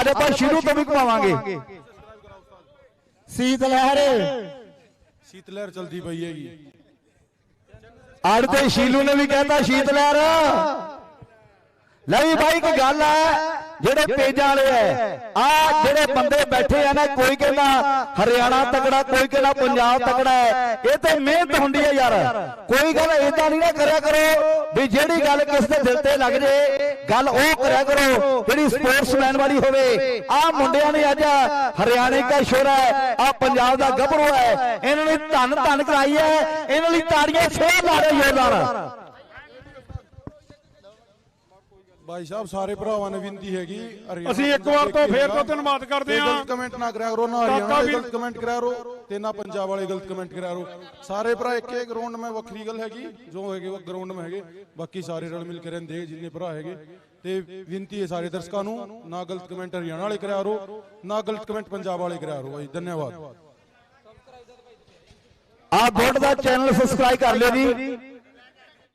ਅੱਜ ਆਪਾਂ ਸ਼ੀਰੂ ਤੋਂ ਵੀ ਘੁਮਾਵਾਂਗੇ। ਸੀਤ ਲਹਿਰ। ਸ਼ੀਤ ਲਹਿਰ ਚਲਦੀ ਪਈ ਹੈਗੀ। ਆੜ ਤੇ ਸ਼ੀਲੂ ਨੇ ਵੀ ਕਹਿਤਾ ਸ਼ੀਤ ਲਹਿਰ। ਲੈ ਵੀ ਭਾਈ ਇੱਕ ਗੱਲ ਹੈ ਜਿਹੜੇ ਪੇਜਾਂ ਵਾਲੇ ਐ ਆ ਜਿਹੜੇ ਬੰਦੇ ਬੈਠੇ ਆ ਨਾ ਕੋਈ ਕਹਿੰਦਾ ਹਰਿਆਣਾ ਤਕੜਾ ਕੋਈ ਕਹਿੰਦਾ ਪੰਜਾਬ ਤਕੜਾ ਹੈ ਇਹ ਤੇ ਮਿਹਨਤ ਹੁੰਦੀ ਹੈ ਯਾਰ। ਕੋਈ ਗੱਲ ਇਦਾਂ ਨਹੀਂ ਨਾ ਕਰਿਆ ਕਰੋ ਵੀ ਜਿਹੜੀ ਗੱਲ ਕਿਸ ਦੇ ਦਿਲ ਤੇ ਲੱਗ ਜੇ ਗੱਲ ਉਹ ਕਰਿਆ ਕਰੋ ਜਿਹੜੀ ਸਪੋਰਟਸਮੈਨ ਵਾਲੀ ਹੋਵੇ। ਆ ਮੁੰਡਿਆਂ ਨੇ ਅੱਜ ਹਰਿਆਣੇ ਦਾ ਸ਼ੋਰਾ ਹੈ ਆ ਪੰਜਾਬ ਦਾ ਗੱਭਰੂ ਹੈ ਇਹਨਾਂ ਨੇ ਧੰਨ ਧੰਨ ਕਰਾਈ ਹੈ ਇਹਨਾਂ ਲਈ ਤਾੜੀਆਂ ਫੇਰ ਲਾ ਰਹੇ ਜ਼ੋਰਦਾਰ ਭਾਈ ਸਾਹਿਬ ਸਾਰੇ ਭਰਾਵਾਂ ਨੇ ਬੇਨਤੀ ਹੈਗੀ ਅਸੀਂ ਇੱਕ ਵਾਰ ਤੋਂ ਫੇਰ ਤੋਂ ਧੰਨਵਾਦ ਕਰਦੇ ਹਾਂ। ਗਲਤ ਕਮੈਂਟ ਨਾ ਕਰਿਆ ਕਰੋ ਨਾ ਹਰਿਆਣਾ ਗਲਤ ਕਮੈਂਟ ਕਰਿਆ ਕਰੋ ਤੇ ਨਾ ਪੰਜਾਬ ਵਾਲੇ ਗਲਤ ਕਮੈਂਟ ਕਰਿਆ ਕਰੋ। ਸਾਰੇ ਭਰਾ ਇੱਕ ਇੱਕ ਗਰਾਊਂਡ ਮੈਂ ਵੱਖਰੀ ਗੱਲ ਹੈਗੀ ਜੋ ਹੈਗੇ ਉਹ ਗਰਾਊਂਡ ਮੈਂ ਹੈਗੇ ਬਾਕੀ ਸਾਰੇ ਰਲ ਮਿਲ ਕੇ ਰਹਿੰਦੇ ਜਿੰਨੇ ਭਰਾ ਹੈਗੇ। ਤੇ ਬੇਨਤੀ ਹੈ ਸਾਰੇ ਦਰਸ਼ਕਾਂ ਨੂੰ ਨਾ ਗਲਤ ਕਮੈਂਟ ਹਰਿਆਣਾ ਵਾਲੇ ਕਰਿਆ ਕਰੋ ਨਾ ਗਲਤ ਕਮੈਂਟ ਪੰਜਾਬ ਵਾਲੇ ਕਰਿਆ ਕਰੋ ਭਾਈ ਧੰਨਵਾਦ। ਆ ਬੋਰਡ ਦਾ ਚੈਨਲ ਸਬਸਕ੍ਰਾਈਬ ਕਰ ਲਿਓ ਜੀ।